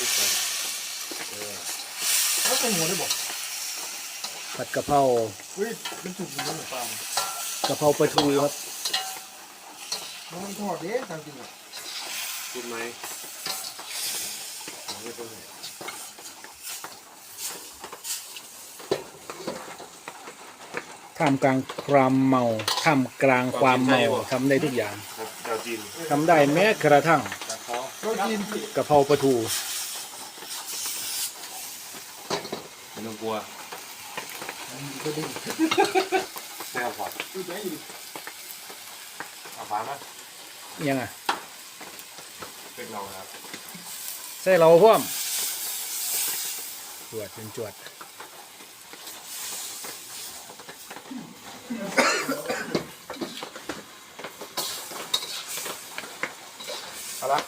ทุกคนเออแล้วใส่หัวได้บอกผัดกะเพราเฮ้ยมันจุกมันเหมือนปลากะเพราปลาทูครับมันทอดเด้ตามจริงอะพูดไหมไม่ต้องไหนท่ามกลางความเมาท่ามกลางความเมาทำได้ทุกอย่างครับดาวจีนทำได้แม้กระทั่งตาเขาเรากินกะเพราปลาทู ไม่ต้องกลัวก็ดึงไม่เอาขวดดูใจอยู่เอาฝามายังไงเป็นเราครับใส่เราพร้อมจวดเป็นจวดเอาละ